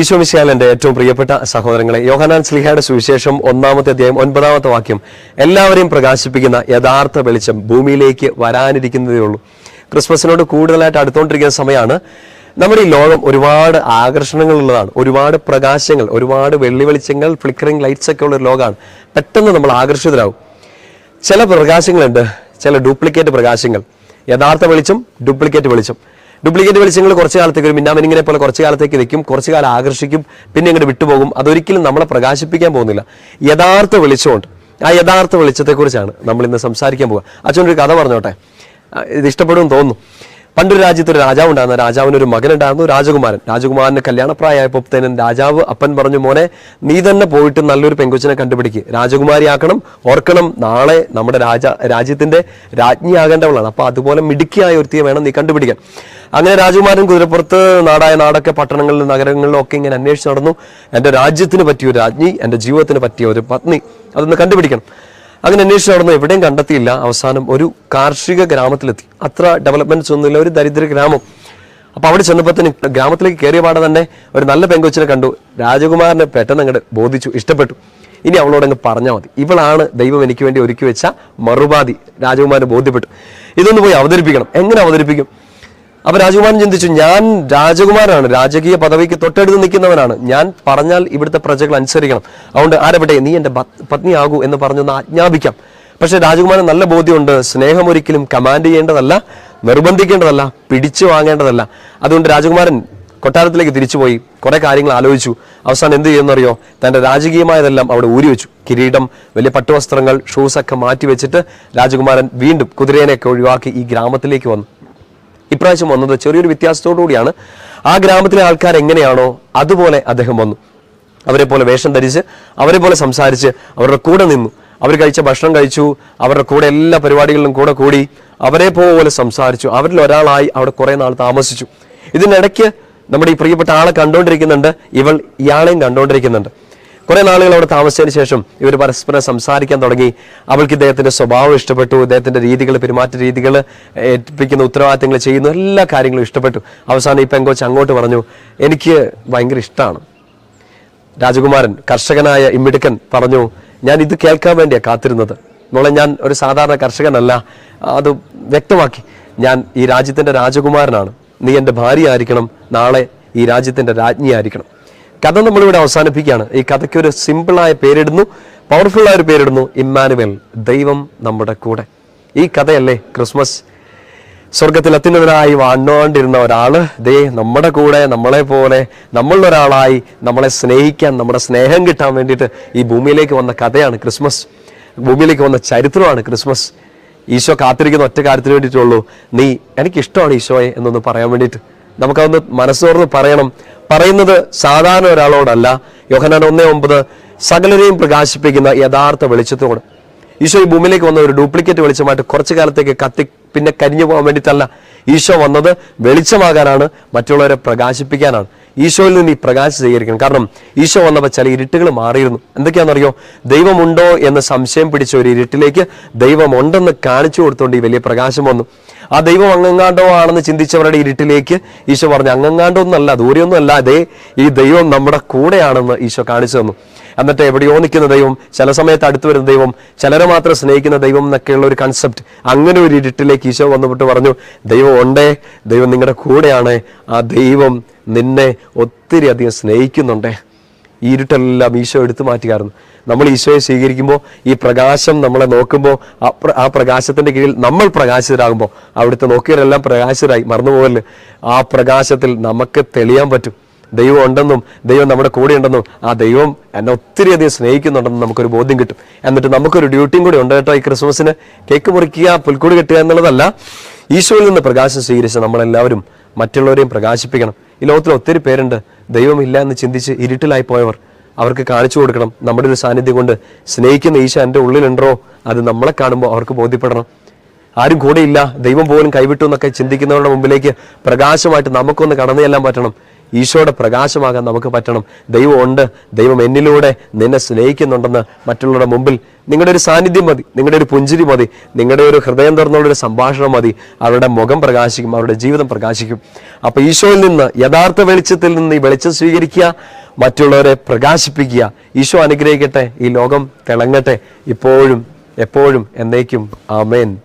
ഈശോമിശിയാൽ എന്റെ ഏറ്റവും പ്രിയപ്പെട്ട സഹോദരങ്ങളെ യോഹനാൻ സ്ലിഹയുടെ സുവിശേഷം ഒന്നാമത്തെ അധ്യായം ഒൻപതാമത്തെ വാക്യം എല്ലാവരെയും പ്രകാശിപ്പിക്കുന്ന യഥാർത്ഥ വെളിച്ചം ഭൂമിയിലേക്ക് വരാനിരിക്കുന്നതേ ഉള്ളൂ. ക്രിസ്മസിനോട് കൂടുതലായിട്ട് അടുത്തുകൊണ്ടിരിക്കുന്ന സമയമാണ് നമ്മുടെ ഈ ലോകം ഒരുപാട് ആകർഷണങ്ങൾ ഉള്ളതാണ് ഒരുപാട് പ്രകാശങ്ങൾ ഒരുപാട് വെള്ളി വെളിച്ചങ്ങൾ ഫ്ലിക്കറിംഗ് ലൈറ്റ്സ് ഒക്കെ ഉള്ള ഒരു ലോകമാണ് പെട്ടെന്ന് നമ്മൾ ആകർഷിതരാകും ചില പ്രകാശങ്ങളുണ്ട് ചില ഡ്യൂപ്ലിക്കേറ്റ് പ്രകാശങ്ങൾ. യഥാർത്ഥ വെളിച്ചം ഡ്യൂപ്ലിക്കേറ്റ് വെളിച്ചം. ഡ്യൂപ്ലിക്കേറ്റ് വെളിച്ചങ്ങൾ കുറച്ച് കാലത്തേക്ക് ഒരു മിന്നാമിനിങ്ങനെ പോലെ കുറച്ച് കാലത്തേക്ക് വെക്കും കുറച്ച് കാലം ആകർഷിക്കും പിന്നെ ഇങ്ങോട്ട് വിട്ടുപോകും. അതൊരിക്കലും നമ്മളെ പ്രകാശിപ്പിക്കാൻ പോകുന്നില്ല. യഥാർത്ഥ വെളിച്ചമുണ്ട്. ആ യഥാർത്ഥ വെളിച്ചത്തെക്കുറിച്ചാണ് നമ്മൾ ഇന്ന് സംസാരിക്കാൻ പോകുക. അച്ഛൻ ഒരു കഥ പറഞ്ഞോട്ടെ? ഇത് ഇഷ്ടപ്പെടുമെന്ന് തോന്നുന്നു. പണ്ടൊരു രാജ്യത്ത് ഒരു രാജാവ് ഉണ്ടായിരുന്നു. രാജാവിന് ഒരു മകൻ ഉണ്ടായിരുന്നു രാജകുമാരൻ. രാജകുമാരന് കല്യാണപ്രായമായപ്പോഴത്തേനും രാജാവ് അപ്പൻ പറഞ്ഞു മോനെ നീ തന്നെ പോയിട്ട് നല്ലൊരു പെങ്കൊച്ചിനെ കണ്ടുപിടിക്കുക രാജകുമാരിയാക്കണം ഓർക്കണം. നാളെ നമ്മുടെ രാജ രാജ്യത്തിന്റെ രാജ്ഞിയാകേണ്ടവളാണ്. അപ്പോൾ അതുപോലെ മിടുക്കിയായ ഒരുത്തിയെ വേണം നീ കണ്ടുപിടിക്കാൻ. അങ്ങനെ രാജകുമാരൻ കുതിരപ്പുറത്ത് നാടായ നാടൊക്കെ പട്ടണങ്ങളിലും നഗരങ്ങളിലും ഒക്കെ ഇങ്ങനെ അന്വേഷിച്ച് നടന്നു. എന്റെ രാജ്യത്തിന് പറ്റിയ ഒരു രാജ്ഞി എന്റെ ജീവിതത്തിന് പറ്റിയ ഒരു പത്നി അതൊന്ന് കണ്ടുപിടിക്കണം. അങ്ങനെ അന്വേഷിച്ച് നടന്നു? എവിടെയും കണ്ടെത്തിയില്ല. അവസാനം ഒരു കാർഷിക ഗ്രാമത്തിലെത്തി. അത്ര ഡെവലപ്മെന്റ്സ് ഒന്നുമില്ല. ഒരു ദരിദ്ര ഗ്രാമം. അപ്പൊ അവിടെ ചെന്നപ്പോഴത്തേന് ഗ്രാമത്തിലേക്ക് കയറിയ പാടെ തന്നെ ഒരു നല്ല പെങ്കൊച്ചിനെ കണ്ടു. രാജകുമാരനെ പെട്ടെന്ന് അങ്ങോട്ട് ബോധിച്ചു. ഇഷ്ടപ്പെട്ടു. ഇനി അവളോട് അങ്ങ് പറഞ്ഞാൽ മതി. ഇവളാണ് ദൈവം എനിക്ക് വേണ്ടി ഒരുക്കി വെച്ച മറുപാതി. രാജകുമാരനെ ബോധ്യപ്പെട്ടു. ഇതൊന്ന് പോയി അവതരിപ്പിക്കണം. എങ്ങനെ അവതരിപ്പിക്കും? അപ്പൊ രാജകുമാരൻ ചിന്തിച്ചു ഞാൻ രാജകുമാരനാണ്. രാജകീയ പദവിക്ക് തൊട്ടടുത്ത് നിൽക്കുന്നവനാണ്. ഞാൻ പറഞ്ഞാൽ ഇവിടുത്തെ പ്രജകൾ അനുസരിക്കണം. അതുകൊണ്ട് ആരവിടെ നീ എന്റെ പത്നി പത്നിയാകൂ എന്ന് പറഞ്ഞൊന്ന് ആജ്ഞാപിക്കാം. പക്ഷെ രാജകുമാരൻ നല്ല ബോധ്യമുണ്ട്. സ്നേഹം ഒരിക്കലും കമാൻഡ് ചെയ്യേണ്ടതല്ല നിർബന്ധിക്കേണ്ടതല്ല പിടിച്ചു വാങ്ങേണ്ടതല്ല. അതുകൊണ്ട് രാജകുമാരൻ കൊട്ടാരത്തിലേക്ക് തിരിച്ചുപോയി. കുറെ കാര്യങ്ങൾ ആലോചിച്ചു. അവസാനം എന്ത് ചെയ്യുന്നറിയോ തന്റെ രാജകീയമായതെല്ലാം അവിടെ ഊരി വെച്ചു. കിരീടം വലിയ പട്ടുവസ്ത്രങ്ങൾ ഷൂസ് ഒക്കെ മാറ്റി വെച്ചിട്ട് രാജകുമാരൻ വീണ്ടും കുതിരേനെയൊക്കെ ഒഴിവാക്കി ഈ ഗ്രാമത്തിലേക്ക് വന്നു. ഇപ്രാവശ്യം വന്നത് ചെറിയൊരു വ്യത്യാസത്തോടു കൂടിയാണ്. ആ ഗ്രാമത്തിലെ ആൾക്കാർ എങ്ങനെയാണോ അതുപോലെ അദ്ദേഹം വന്നു. അവരെ പോലെ വേഷം ധരിച്ച് അവരെ പോലെ സംസാരിച്ച് അവരുടെ കൂടെ നിന്നു. അവർ കഴിച്ച ഭക്ഷണം കഴിച്ചു അവരുടെ കൂടെ എല്ലാ പരിപാടികളിലും കൂടെ കൂടി അവരെ പോലെ സംസാരിച്ചു. അവരിൽ ഒരാളായി അവിടെ കുറെ നാൾ താമസിച്ചു. ഇതിനിടയ്ക്ക് നമ്മുടെ ഈ പ്രിയപ്പെട്ട ആളെ കണ്ടുകൊണ്ടിരിക്കുന്നുണ്ട്. ഇവൾ ഇയാളെയും കണ്ടുകൊണ്ടിരിക്കുന്നുണ്ട്. കുറെ നാളുകൾ അവിടെ താമസിച്ചതിന് ശേഷം ഇവർ പരസ്പരം സംസാരിക്കാൻ തുടങ്ങി. അവൾക്ക് ഇദ്ദേഹത്തിന്റെ സ്വഭാവം ഇഷ്ടപ്പെട്ടു. ഇദ്ദേഹത്തിന്റെ രീതികൾ പെരുമാറ്റ രീതികൾ ഏൽപ്പിക്കുന്ന ഉത്തരവാദിത്തങ്ങൾ ചെയ്യുന്ന. എല്ലാ കാര്യങ്ങളും ഇഷ്ടപ്പെട്ടു. അവസാനം ഈ പെങ്കോച്ച് അങ്ങോട്ട് പറഞ്ഞു എനിക്ക് ഭയങ്കര ഇഷ്ടമാണ് രാജകുമാരൻ കർഷകനായ ഇമ്മിടുക്കൻ പറഞ്ഞു ഞാൻ ഇത് കേൾക്കാൻ വേണ്ടിയാണ് കാത്തിരുന്നത്. മോളെ ഞാൻ ഒരു സാധാരണ കർഷകനല്ല. അത് വ്യക്തമാക്കി. ഞാൻ ഈ രാജ്യത്തിന്റെ രാജകുമാരനാണ്. നീ എന്റെ ഭാര്യ ആയിരിക്കണം നാളെ ഈ രാജ്യത്തിന്റെ രാജ്ഞിയായിരിക്കണം. കഥ നമ്മളിവിടെ അവസാനിപ്പിക്കുകയാണ്. ഈ കഥയ്ക്ക് ഒരു സിമ്പിളായ പേരിടുന്നു. പവർഫുൾ ആയ ഒരു പേരിടുന്നു. ഇമ്മാനുവൽ ദൈവം നമ്മുടെ കൂടെ. ഈ കഥയല്ലേ ക്രിസ്മസ്? സ്വർഗത്തിൽ അത്യുന്നതനായി വാണോണ്ടിരുന്ന ഒരാൾ ദേ നമ്മുടെ കൂടെ നമ്മളെ പോലെ നമ്മളൊരാളായി നമ്മളെ സ്നേഹിക്കാൻ നമ്മുടെ സ്നേഹം കിട്ടാൻ വേണ്ടിയിട്ട് ഈ ഭൂമിയിലേക്ക് വന്ന കഥയാണ് ക്രിസ്മസ്. ഭൂമിയിലേക്ക് വന്ന ചരിത്രമാണ് ക്രിസ്മസ്. ഈശോ കാത്തിരിക്കുന്ന ഒറ്റ കാര്യത്തിന് വേണ്ടിയിട്ടുള്ളൂ നീ എനിക്കിഷ്ടമാണ് ഈശോയെ എന്നൊന്ന് പറയാൻ വേണ്ടിയിട്ട്. നമുക്കതൊന്ന് മനസ്സോർന്ന് പറയണം. പറയുന്നത് സാധാരണ ഒരാളോടല്ല. യോഹനാൻ ഒന്നേ ഒമ്പത് സകലരെയും പ്രകാശിപ്പിക്കുന്ന യഥാർത്ഥ വെളിച്ചത്തോട് ഈശോ ഈ ഭൂമിയിലേക്ക് വന്ന ഒരു ഡ്യൂപ്ലിക്കേറ്റ് വെളിച്ചമായിട്ട് കുറച്ചു കാലത്തേക്ക് കത്തി പിന്നെ കരിഞ്ഞു പോകാൻ വേണ്ടിയിട്ടല്ല ഈശോ വന്നത്. വെളിച്ചമാകാനാണ് മറ്റുള്ളവരെ പ്രകാശിപ്പിക്കാനാണ്. ഈശോയിൽ നിന്ന് ഈ പ്രകാശം സ്വീകരിക്കണം. കാരണം ഈശോ വന്നപ്പോൾ ചില ഇരുട്ടുകൾ മാറിയിരുന്നു. എന്തൊക്കെയാണെന്നറിയോ? ദൈവമുണ്ടോ എന്ന് സംശയം പിടിച്ച ഒരു ഇരുട്ടിലേക്ക് ദൈവമുണ്ടെന്ന് കാണിച്ചു കൊടുത്തുകൊണ്ട് ഈ വലിയ പ്രകാശം വന്നു. ആ ദൈവം അങ്ങങ്ങാണ്ടോ ആണെന്ന് ചിന്തിച്ചവരുടെ ഇരുട്ടിലേക്ക് ഈശോ പറഞ്ഞു അങ്ങങ്ങാണ്ടോ ഒന്നല്ല ദൂരെയൊന്നും അല്ല അതേ ഈ ദൈവം നമ്മുടെ കൂടെയാണെന്ന് ഈശോ കാണിച്ചു തന്നു. എന്നിട്ട് എവിടെയോ നിൽക്കുന്ന ദൈവം ചില സമയത്ത് അടുത്ത് വരുന്ന ദൈവം ചിലരെ മാത്രം സ്നേഹിക്കുന്ന ദൈവം എന്നൊക്കെയുള്ള ഒരു കൺസെപ്റ്റ് അങ്ങനെ ഒരു ഇരുട്ടിലേക്ക് ഈശോ വന്നുപോട്ട് പറഞ്ഞു ദൈവം ഉണ്ടേ ദൈവം നിങ്ങളുടെ കൂടെയാണ്. ആ ദൈവം നിന്നെ ഒത്തിരി അധികം സ്നേഹിക്കുന്നുണ്ടേ. ഈ ഇരുട്ടെല്ലാം ഈശോ എടുത്തു മാറ്റുകയായിരുന്നു നമ്മൾ ഈശോയെ സ്വീകരിക്കുമ്പോൾ ഈ പ്രകാശം നമ്മളെ നോക്കുമ്പോൾ ആ പ്ര- പ്രകാശത്തിന്റെ കീഴിൽ നമ്മൾ പ്രകാശിതരാകുമ്പോൾ അവിടുത്തെ നോക്കിയവരെല്ലാം പ്രകാശിതരായി മറന്നുപോകൽ ആ പ്രകാശത്തിൽ നമുക്ക് തെളിയാൻ പറ്റും. ദൈവം ഉണ്ടെന്നും ദൈവം നമ്മുടെ കൂടെ ഉണ്ടെന്നും ആ ദൈവം എന്നെ ഒത്തിരി അധികം സ്നേഹിക്കുന്നുണ്ടെന്നും നമുക്കൊരു ബോധ്യം കിട്ടും. എന്നിട്ട് നമുക്കൊരു ഡ്യൂട്ടിയും കൂടി ഉണ്ട് കേട്ടോ ഈ ക്രിസ്മസിന്. കേക്ക് മുറിക്കുക പുൽക്കൂട് കെട്ടുക എന്നുള്ളതല്ല. ഈശോയിൽ നിന്ന് പ്രകാശം സ്വീകരിച്ച് നമ്മളെല്ലാവരും മറ്റുള്ളവരെയും പ്രകാശിപ്പിക്കണം. ഈ ലോകത്തിൽ ഒത്തിരി പേരുണ്ട്. ദൈവമില്ല എന്ന് ചിന്തിച്ച് ഇരുട്ടിലായി പോയവർ അവർക്ക് കാണിച്ചു കൊടുക്കണം. നമ്മുടെ ഒരു സാന്നിധ്യം കൊണ്ട് സ്നേഹിക്കുന്ന ഈശ എന്റെ ഉള്ളിലുണ്ടോ? അത് നമ്മളെ കാണുമ്പോൾ അവർക്ക് ബോധ്യപ്പെടണം. ആരും കൂടെയില്ല. ദൈവം പോലും കൈവിട്ടു എന്നൊക്കെ ചിന്തിക്കുന്നവരുടെ മുമ്പിലേക്ക് പ്രകാശമായിട്ട് നമുക്കൊന്ന് കടന്നു ചെല്ലാൻ പറ്റണം. ഈശോയുടെ പ്രകാശമാകാൻ നമുക്ക് പറ്റണം. ദൈവം ഉണ്ട്. ദൈവം എന്നിലൂടെ നിന്നെ സ്നേഹിക്കുന്നുണ്ടെന്ന് മറ്റുള്ളവരുടെ മുമ്പിൽ നിങ്ങളുടെ ഒരു സാന്നിധ്യം മതി. നിങ്ങളുടെ ഒരു പുഞ്ചിരി മതി. നിങ്ങളുടെ ഒരു ഹൃദയം തുറന്നുള്ള ഒരു സംഭാഷണം മതി. അവരുടെ മുഖം പ്രകാശിക്കും. അവരുടെ ജീവിതം പ്രകാശിക്കും. അപ്പൊ ഈശോയിൽ നിന്ന് യഥാർത്ഥ വെളിച്ചത്തിൽ നിന്ന് ഈ വെളിച്ചം സ്വീകരിക്കുക. മറ്റുള്ളവരെ പ്രകാശിപ്പിക്കുക. ഈശോ അനുഗ്രഹിക്കട്ടെ. ഈ ലോകം തിളങ്ങട്ടെ. ഇപ്പോഴും എപ്പോഴും എന്നേക്കും. ആമേൻ.